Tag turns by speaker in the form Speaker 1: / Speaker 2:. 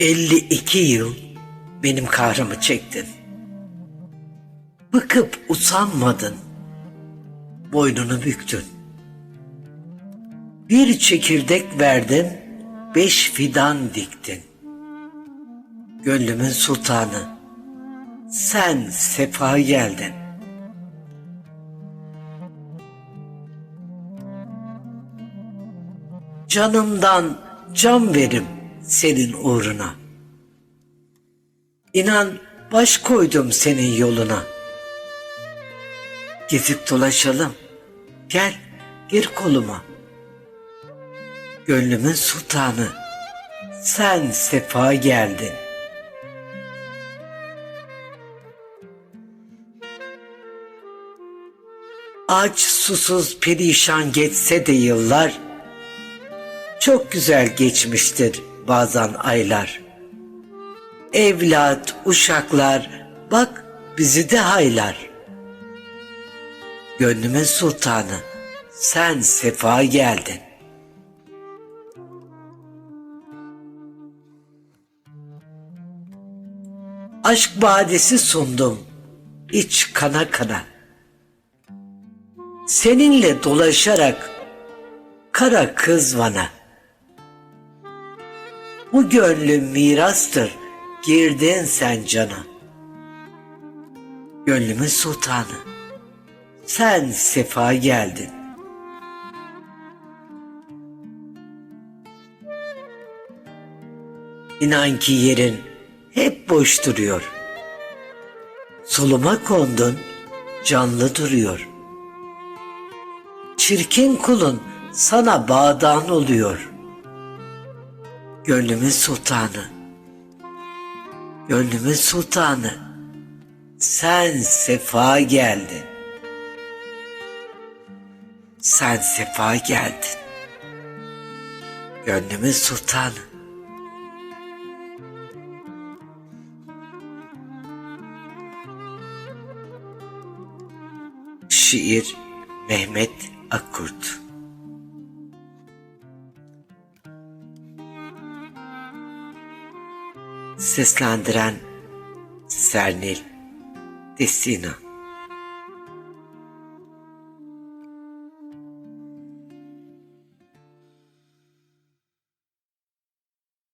Speaker 1: 52 yıl benim kahrımı çektin. Bıkıp usanmadın. Boynunu büktün. Bir çekirdek verdin, beş fidan diktin. Gönlümün sultanı, sen sefa geldin. Canımdan can verim senin uğruna. İnan baş koydum senin yoluna. Gezip dolaşalım. Gel gir koluma. Gönlümün sultanı. Sen sefa geldin. Aç susuz perişan geçse de yıllar, çok güzel geçmiştir bazen aylar. Evlat, uşaklar, bak bizi de haylar. Gönlümün sultanı, sen sefa geldin. Aşk badesi sundum, iç kana kana. Seninle dolaşarak kara kız bana. Bu gönlüm mirastır, girdin sen cana. Gönlümün sultanı, sen sefa geldin. İnan ki yerin hep boş duruyor. Soluma kondun, canlı duruyor. Çirkin kulun sana bağdan oluyor. Gönlümün sultanı, gönlümün sultanı, sen sefa geldin. Sen sefa geldin. Gönlümün sultanı. Şiir Mehmet Akkurt Seslendiren Sernil Desina